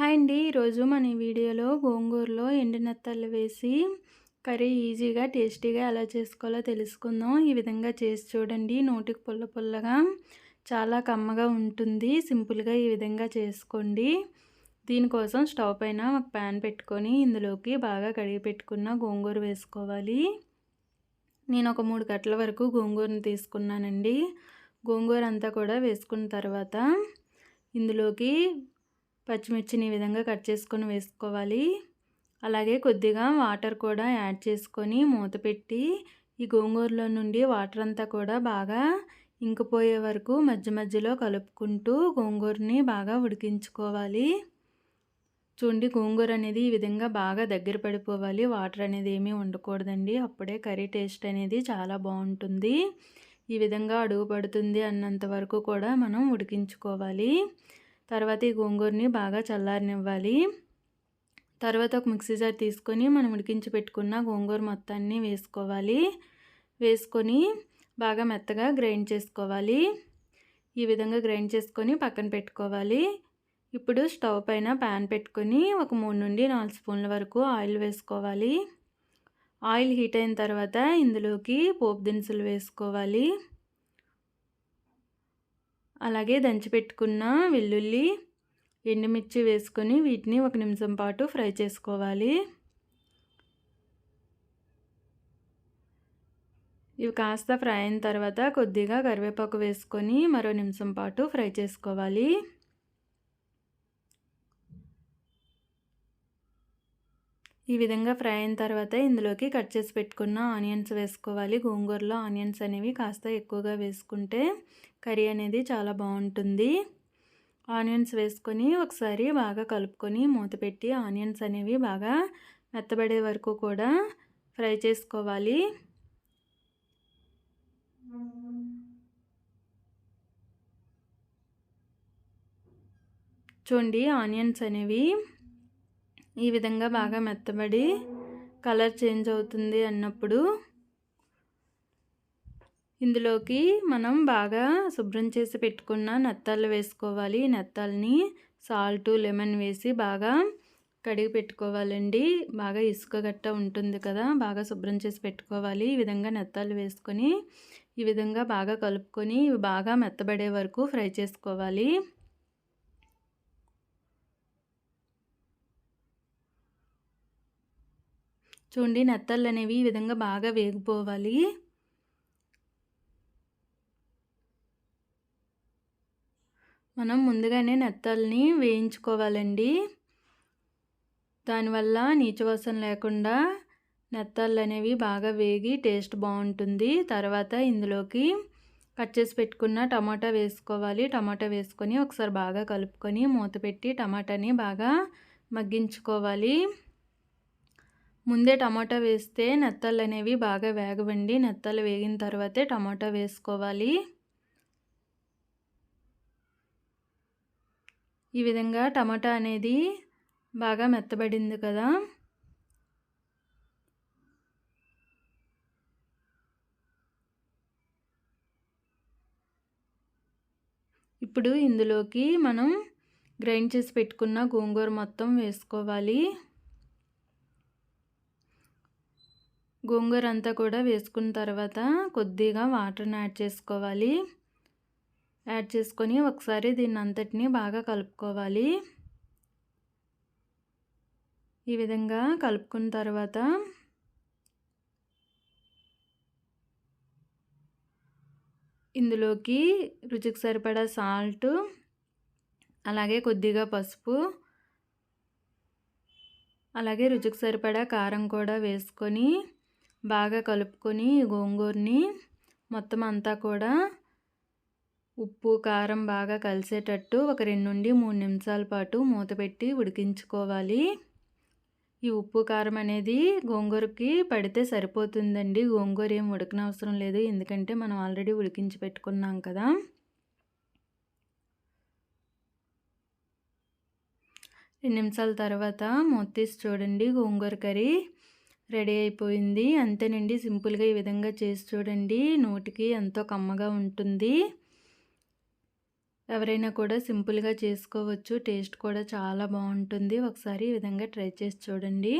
Hi అండి. ఈరోజు మన ఈ వీడియోలో గోంగూరలో ఎండినత్తలు వేసి కర్రీ ఈజీగా టేస్టీగా ఎలా చేసుకోవాలో తెలుసుకుందాం. ఈ విధంగా చేసి చూడండి. నోటికి పుల్ల పుల్లగా చాలా కమ్మగా ఉంటుంది. సింపుల్గా ఈ విధంగా చేసుకోండి. దీనికోసం స్టవ్ పైన ఒక ప్యాన్ పెట్టుకొని ఇందులోకి బాగా కడిగి పెట్టుకున్న గోంగూర వేసుకోవాలి. నేను ఒక మూడు కట్టల వరకు గోంగూరను తీసుకున్నానండి. గోంగూర అంతా కూడా వేసుకున్న తర్వాత ఇందులోకి పచ్చిమిర్చిని ఈ విధంగా కట్ చేసుకొని వేసుకోవాలి. అలాగే కొద్దిగా వాటర్ కూడా యాడ్ చేసుకొని మూత పెట్టి ఈ గోంగూరలో నుండి వాటర్ అంతా కూడా బాగా ఇంకిపోయే వరకు మధ్య మధ్యలో కలుపుకుంటూ గోంగూరని బాగా ఉడికించుకోవాలి. చూడండి గోంగూర అనేది ఈ విధంగా బాగా దగ్గర పడిపోవాలి. వాటర్ అనేది ఏమీ ఉండకూడదండి. అప్పుడే కర్రీ టేస్ట్ అనేది చాలా బాగుంటుంది. ఈ విధంగా అడుగు పడుతుంది అన్నంత వరకు కూడా మనం ఉడికించుకోవాలి. తర్వాత ఈ గోంగూరని బాగా చల్లారనివ్వాలి. తర్వాత ఒక మిక్సీ జార్ తీసుకొని మనం ఉడికించి పెట్టుకున్న గోంగూర మొత్తాన్ని వేసుకోవాలి. వేసుకొని బాగా మెత్తగా గ్రైండ్ చేసుకోవాలి. ఈ విధంగా గ్రైండ్ చేసుకొని పక్కన పెట్టుకోవాలి. ఇప్పుడు స్టవ్ పైన ప్యాన్ పెట్టుకొని ఒక మూడు నుండి నాలుగు స్పూన్ల వరకు ఆయిల్ వేసుకోవాలి. ఆయిల్ హీట్ అయిన తర్వాత ఇందులోకి పోపు దినుసులు వేసుకోవాలి. అలాగే దంచిపెట్టుకున్న వెల్లుల్లి ఎండుమిర్చి వేసుకొని వీటిని ఒక నిమిషం పాటు ఫ్రై చేసుకోవాలి. ఇవి కాస్త ఫ్రై అయిన తర్వాత కొద్దిగా కరివేపాకు వేసుకొని మరో నిమిషం పాటు ఫ్రై చేసుకోవాలి. ఈ విధంగా ఫ్రై అయిన తర్వాత ఇందులోకి కట్ చేసి పెట్టుకున్న ఆనియన్స్ వేసుకోవాలి. గోంగూరలో ఆనియన్స్ అనేవి కాస్త ఎక్కువగా వేసుకుంటే కర్రీ అనేది చాలా బాగుంటుంది. ఆనియన్స్ వేసుకొని ఒకసారి బాగా కలుపుకొని మూత పెట్టి ఆనియన్స్ అనేవి బాగా మెత్తబడే వరకు కూడా ఫ్రై చేసుకోవాలి. చూడండి ఆనియన్స్ అనేవి ఈ విధంగా బాగా మెత్తబడి కలర్ చేంజ్ అవుతుంది అన్నప్పుడు ఇందులోకి మనం బాగా శుభ్రం చేసి పెట్టుకున్న నెత్తాలు వేసుకోవాలి. నెత్తాలని సాల్ట్ లెమన్ వేసి బాగా కడిగి పెట్టుకోవాలండి. బాగా ఇసుక గట్ట ఉంటుంది కదా బాగా శుభ్రం చేసి పెట్టుకోవాలి. ఈ విధంగా నెత్తాలు వేసుకొని ఈ విధంగా బాగా కలుపుకొని ఇవి బాగా మెత్తబడే వరకు ఫ్రై చేసుకోవాలి. చూడండి నెత్తళ్ళు అనేవి ఈ విధంగా బాగా వేగిపోవాలి. మనం ముందుగానే నెత్తల్ని వేయించుకోవాలండి. దానివల్ల నీచవాసన లేకుండా నెత్తళ్ళు అనేవి బాగా వేగి టేస్ట్ బాగుంటుంది. తర్వాత ఇందులోకి కట్ చేసి పెట్టుకున్న టమాటా వేసుకోవాలి. టమాటా వేసుకొని ఒకసారి బాగా కలుపుకొని మూత పెట్టి టమాటాని బాగా మగ్గించుకోవాలి. ముందే టమాటా వేస్తే నెత్తళ్ళు అనేవి బాగా వేగవండి. నెత్తలు వేగిన తర్వాతే టమాటా వేసుకోవాలి. ఈ విధంగా టమాటా అనేది బాగా మెత్తబడింది కదా. ఇప్పుడు ఇందులోకి మనం గ్రైండ్ చేసి పెట్టుకున్న గోంగూర మొత్తం వేసుకోవాలి. గోంగూర అంతా కూడా వేసుకున్న తర్వాత కొద్దిగా వాటర్ని యాడ్ చేసుకోవాలి. యాడ్ చేసుకొని ఒకసారి దీన్ని అంతటిని బాగా కలుపుకోవాలి. ఈ విధంగా కలుపుకున్న తర్వాత ఇందులోకి రుచికి సరిపడా సాల్ట్ అలాగే కొద్దిగా పసుపు అలాగే రుచికి సరిపడా కారం కూడా వేసుకొని బాగా కలుపుకొని గోంగూరని మొత్తం అంతా కూడా ఉప్పు కారం బాగా కలిసేటట్టు ఒక రెండు నుండి మూడు నిమిషాల పాటు మూత పెట్టి ఉడికించుకోవాలి. ఈ ఉప్పు కారం అనేది గోంగూరకి పడితే సరిపోతుందండి. గోంగూర ఏం ఉడకనవసరం లేదు. ఎందుకంటే మనం ఆల్రెడీ ఉడికించి పెట్టుకున్నాం కదా. రెండు నిమిషాల తర్వాత మూత తీసి చూడండి గోంగూర కర్రీ. రెడీ అయిపోయింది. అంతేనండి. సింపుల్గా ఈ విధంగా చేసి చూడండి. నోటికి ఎంతో కమ్మగా ఉంటుంది. ఎవరైనా కూడా సింపుల్గా చేసుకోవచ్చు. టేస్ట్ కూడా చాలా బాగుంటుంది. ఒకసారి ఈ విధంగా ట్రై చేసి చూడండి.